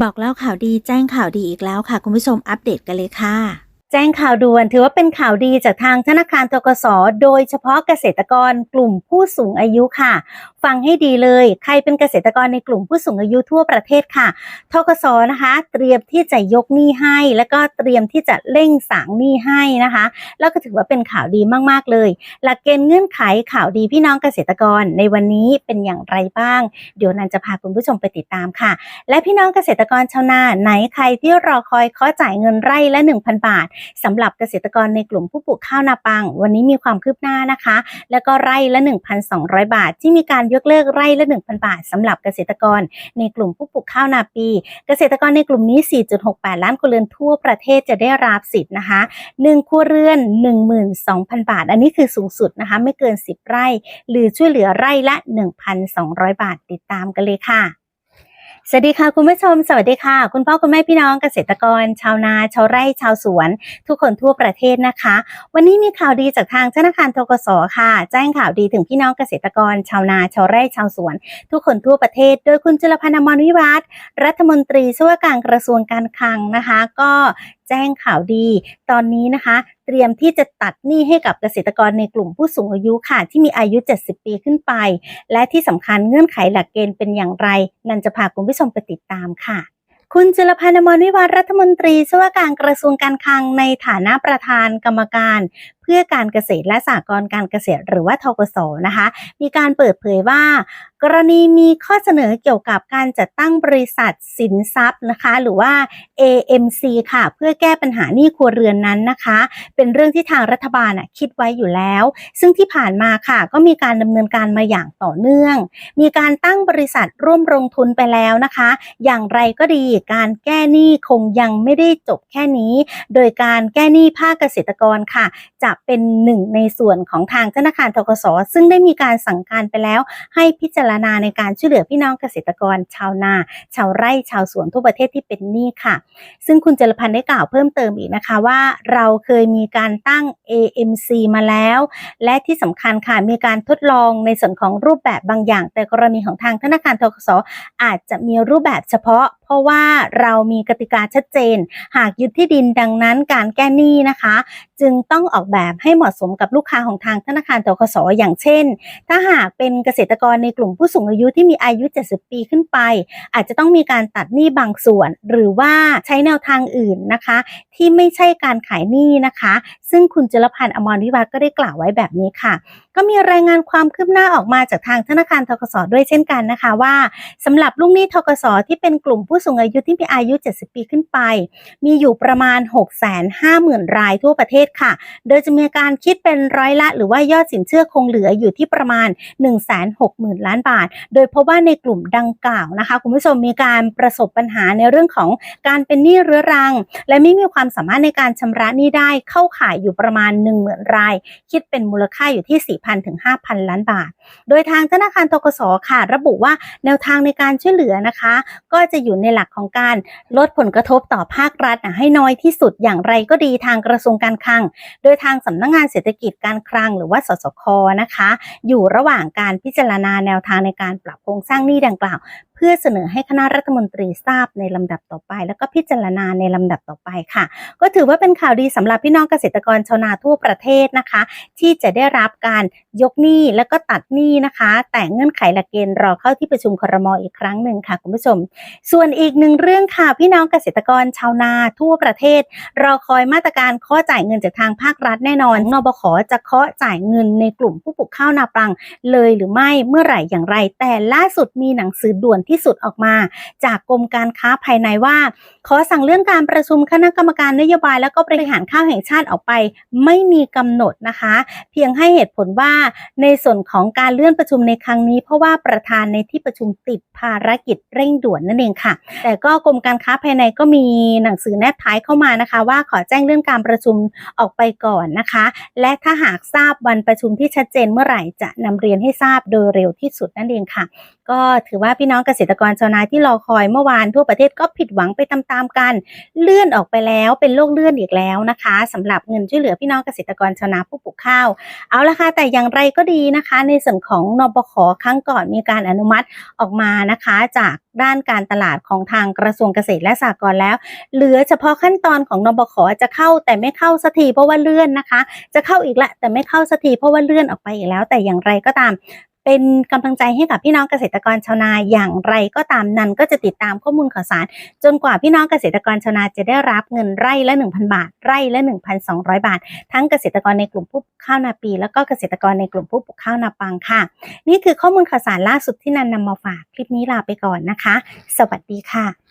บอกเล่าข่าวดีแจ้งข่าวดีอีกแล้วค่ะ คุณผู้ชมอัปเดตกันเลยค่ะ แจ้งข่าวด่วนถือว่าเป็นข่าวดีจากทางธนาคารทกส โดยเฉพาะเกษตรกรกลุ่มผู้สูงอายุค่ะ ฟังให้ดีเลย ใครเป็นเกษตรกรในกลุ่มผู้สูงอายุทั่วประเทศค่ะทกสนะคะ เตรียมที่จะยกหนี้ให้ แล้วก็เตรียมที่จะเร่งสางหนี้ให้นะคะ แล้วก็ถือว่าเป็นข่าวดีมาก ๆ เลย หลักเกณฑ์เงื่อนไขข่าวดีพี่น้องเกษตรกรในวันนี้เป็นอย่างไรบ้าง เดี๋ยวนันจะพาคุณผู้ชมไปติดตามค่ะ และพี่น้องเกษตรกรชาวนาไหนใครที่รอคอยขอจ่ายเงินไร่ละ 1,000 บาทสำหรับเกษตรกรในกลุ่มผู้ปลูกข้าวนาปัง วันนี้มีความคืบหน้านะคะ แล้วก็ไร่ละ 1,200 บาทที่มีการยกเลิกไร่ละ 1,000 บาทสำหรับเกษตรกร ในกลุ่มผู้ปลูกข้าวนาปี เกษตรกรในกลุ่มนี้ 4.68 ล้านครัวเรือนทั่วประเทศจะได้รับสิทธิ์นะคะ1ครัวเรือน 12,000 บาท อันนี้คือสูงสุดนะคะไม่เกิน 10 ไร่ หรือช่วยเหลือไร่ละ 1,200 บาทติดตามกันเลยค่ะ สวัสดีค่ะคุณผู้ชม สวัสดีค่ะ คุณพ่อคุณแม่พี่น้องเกษตรกร ชาวนา ชาวไร่ชาวสวน ทุกคนทั่วประเทศนะคะ วันนี้มีข่าวดีจากทางธนาคารทกสค่ะ แจ้งข่าวดีถึงพี่น้องเกษตรกร ชาวนาชาวไร่ชาวสวน ทุกคนทั่วประเทศ โดยคุณจุลพันธ์อมรวิวัฒรัฐมนตรีช่วยการกระทรวงการคลังนะคะ ก็ แจ้งข่าวดี ตอนนี้นะคะ เตรียมที่จะตัดหนี้ให้กับเกษตรกรในกลุ่มผู้สูงอายุค่ะ ที่มีอายุ 70 ปีขึ้นไป และที่สำคัญเงื่อนไขหลักเกณฑ์เป็นอย่างไร นันจะพาคุณผู้ชมไปติดตามค่ะคุณจุลพันธ์มรวิวัฒรัฐมนตรีช่วยการกระทรวงการคลังในฐานะประธานกรรมการ เพื่อการเกษตรและสหกรณ์การเกษตรหรือว่าทกสนะคะ มีการเปิดเผยว่ากรณีมีข้อเสนอเกี่ยวกับการจัดตั้งบริษัทสินทรัพย์นะคะ หรือว่า AMC ค่ะ เพื่อแก้ปัญหานี้ครัวเรือนนั้นนะคะ เป็นเรื่องที่ทางรัฐบาลคิดไว้อยู่แล้ว ซึ่งที่ผ่านมาค่ะ ก็มีการดำเนินการมาอย่างต่อเนื่อง มีการตั้งบริษัทร่วมลงทุนไปแล้วนะคะ อย่างไรก็ดีการแก้หนี้คงยังไม่ได้จบแค่นี้ โดยการแก้หนี้ภาคเกษตรกรค่ะ จะเป็นหนึ่งในส่วนของทางธนาคารทกสซึ่งได้มีการสั่งการไปแล้วให้พิจารณาในการช่วยเหลือพี่น้องเกษตรกร ชาวนา ชาวไร่ชาวสวนทั่วประเทศที่เป็นหนี้ค่ะ ซึ่งคุณจรพันธ์ได้กล่าวเพิ่มเติมอีกนะคะว่าเราเคยมีการตั้ง AMC มาแล้ว และที่สำคัญค่ะมีการทดลองในส่วนของรูปแบบบางอย่าง แต่กรณีของทางธนาคารทกสอาจจะมีรูปแบบเฉพาะ เพราะว่าเรามีกติกาชัดเจน หากยึดที่ดินดังนั้นการแก้หนี้นะคะจึงต้องออกแบบให้เหมาะสมกับลูกค้าของทางธนาคารทกสอย่างเช่น ถ้าหากเป็นเกษตรกรในกลุ่มผู้สูงอายุที่มีอายุ 70 ปีขึ้นไป อาจจะต้องมีการตัดหนี้บางส่วน หรือว่าใช้แนวทางอื่นนะคะ ที่ไม่ใช่การขายหนี้นะคะ ซึ่งคุณจุลพันธ์อมรวิวัฒก็ได้กล่าวไว้แบบนี้ค่ะ ก็มีรายงานความคืบหน้าออกมาจากทางธนาคารทกสด้วยเช่นกันนะคะว่าสำหรับลูกหนี้ทกสที่เป็นกลุ่มผู้สูงอายุที่มีอายุ 70 ปีขึ้นไป มีอยู่ประมาณ 650,000 รายทั่วประเทศค่ะ โดยจะมีการคิดเป็นร้อยละ หรือว่ายอดสินเชื่อคงเหลืออยู่ที่ประมาณ 160,000 ล้านบาท โดยพบว่าในกลุ่มดังกล่าวนะคะ คุณผู้ชมมีการประสบปัญหาในเรื่องของการเป็นหนี้เรื้อรัง และไม่มีความสามารถในการชำระหนี้ได้เข้าข่ายอยู่ประมาณ 10,000ราย คิดเป็นมูลค่าอยู่ที่ 4,000ถึง5,000 ล้านบาท โดยทางธนาคารทกสค่ะ ระบุว่าแนวทางในการช่วยเหลือนะคะ ก็จะอยู่ในหลักของการลดผลกระทบต่อภาครัฐให้น้อยที่สุดอย่างไรก็ดีทางกระทรวงการคลังโดยทางสำนักงงานเศรษฐกิจการคลังหรือว่าสสคนะคะ อยู่ระหว่างการพิจารณาแนวทางในการปรับโครงสร้างหนี้ดังกล่าวเพื่อเสนอให้คณะรัฐมนตรีทราบในลำดับต่อไป แล้วก็พิจารณาในลำดับต่อไปค่ะ ก็ถือว่าเป็นข่าวดีสำหรับพี่น้องเกษตรกรชาวนาทั่วประเทศนะคะ ที่จะได้รับการยกหนี้แล้วก็ตัดหนี้นะคะ แต่เงื่อนไขหลักเกณฑ์รอเข้าที่ประชุมครมอีกครั้งหนึ่งค่ะคุณผู้ชม ส่วนอีกหนึ่งเรื่องค่ะพี่น้องเกษตรกรชาวนาทั่วประเทศ รอคอยมาตรการเคาะจ่ายเงินจากทางภาครัฐแน่นอนนบขจะเคาะจ่ายเงินในกลุ่มผู้ปลูกข้าวนาปรัง เลยหรือไม่เมื่อไหร่อย่างไร แต่ล่าสุดมีหนังสือด่วนที่สุดออกมา จากกรมการค้าภายในว่า ขอสั่งเลื่อนการประชุมคณะกรรมการนโยบายแล้วก็บริหารข้าวแห่งชาติออกไป ไม่มีกำหนดนะคะ เพียงให้เหตุผลว่าในส่วนของการเลื่อนประชุมในครั้งนี้ เพราะว่าประธานในที่ประชุมติดภารกิจเร่งด่วนนั่นเองค่ะ แต่ก็กรมการค้าภายในก็มีหนังสือแนบท้ายเข้ามานะคะ ว่าขอแจ้งเรื่องการประชุมออกไปก่อนนะคะ และถ้าหากทราบวันประชุมที่ชัดเจนเมื่อไหร่จะนำเรียนให้ทราบโดยเร็วที่สุดนั่นเองค่ะ ก็ถือว่าพี่น้องเกษตรกรชาวนาที่รอคอยเมื่อวานทั่วประเทศก็ผิดหวังไปตามๆกัน เลื่อนออกไปแล้วเป็นโรคเลื่อนอีกแล้วนะคะสำหรับเงินช่วยเหลือพี่น้องเกษตรกรชาวนาผู้ปลูกข้าว เอาละค่ะแต่อย่างไรก็ดีนะคะ ในส่วนของนบขครั้งก่อนมีการอนุมัติออกมานะคะจากด้านการตลาดของทางกระทรวงเกษตรและสหกรณ์แล้ว เหลือเฉพาะขั้นตอนของนบขจะเข้าแต่ไม่เข้าสักทีเพราะว่าเลื่อนนะคะ จะเข้าอีกละแต่ไม่เข้าสักทีเพราะว่าเลื่อนออกไปอีกแล้ว แต่อย่างไรก็ตาม เป็นกำลังใจให้กับพี่น้องเกษตรกรชาวนาอย่างไรก็ตามนั้นก็จะติดตามข้อมูลข่าวสาร จนกว่าพี่น้องเกษตรกรชาวนาจะได้รับเงินไร่ละ 1,000 บาท ไร่ละ 1,200 บาท ทั้งเกษตรกรในกลุ่มผู้ปลูกข้าวนาปี แล้วก็เกษตรกรในกลุ่มผู้ปลูกข้าวนาปังค่ะ นี่คือข้อมูลข่าวสารล่าสุดที่นันนำมาฝากคลิปนี้ลาไปก่อนนะคะ สวัสดีค่ะ